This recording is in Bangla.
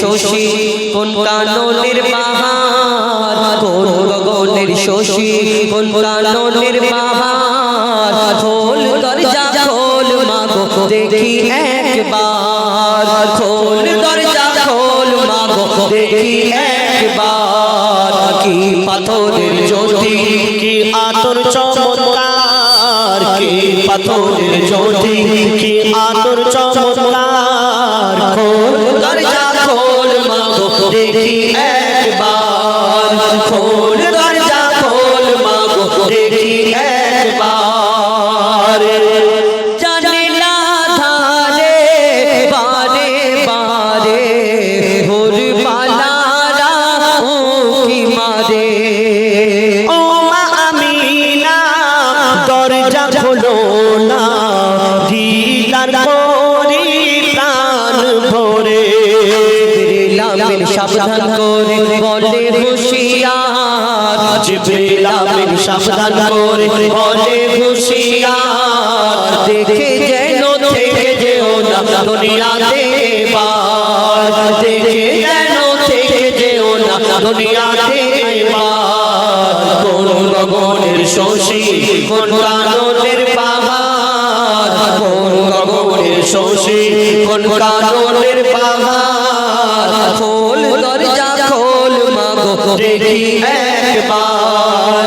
শশী, কোন কাননের বাহার কোন গগনের শশী, কোন বাহার খোল দরজা, খোল মাগো, দেখি একবার। খোল দরজা, খোল মাগো, দেখি একবার। কি পাথরের জ্যোতি, কি আতর চমৎকার? কি পাথরের জ্যোতি, কি আতর চমৎকার? খোল দরজা খোল মাগো দেখি একবার। জানিলা ধারে দরজা খোলো না দিদার লামিন সাবধান করে বলে হুশিয়ার। জিবরিল আমিন সাবধান করে বলে হুশিয়ার। দেখে যেন থেকে যেও না দুনিয়াতে দেখে যেন থেকে যেও না দুনিয়াতে কোন গগনের শশী কোন কাননের পাহাড়? কোন গগনের শশী কোন কাননের পাহাড়? দেখি একবার